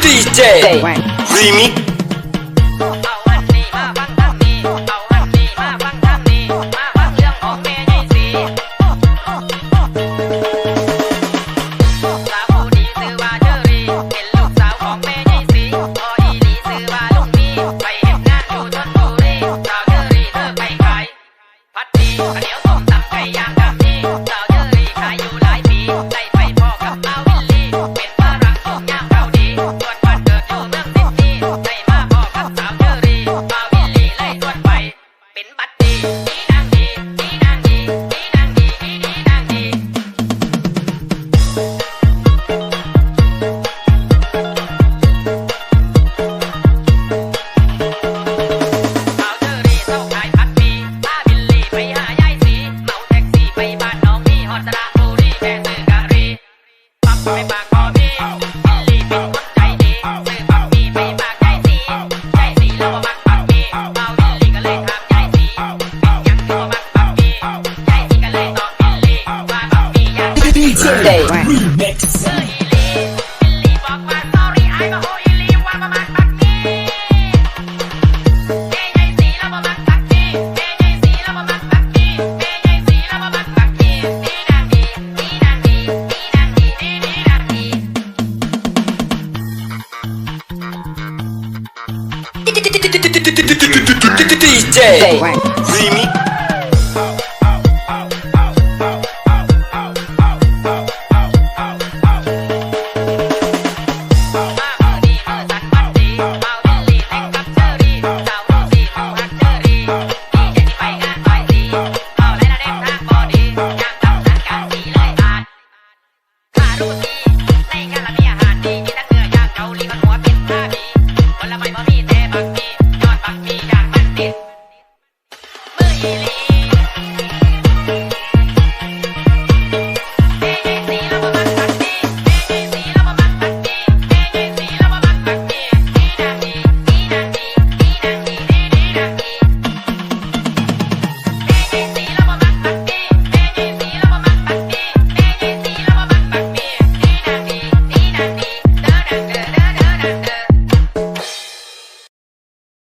DJ. Remy. คนสระบุรีแค่ซื้อกะรีปั๊ไม่ปากพอมีบิลลี่เป็นคนใจดีซื้อปั๊มีไม่ปากใจสีใจสีแล้วมาบักปั๊มีเอาบิลลี่ก็เลยถามใจสีเป็นยังตัวบักปั๊มีใจสีก็เลยตอบบิลลี่ว่าปักมี DJ. See me? Thank you. believe.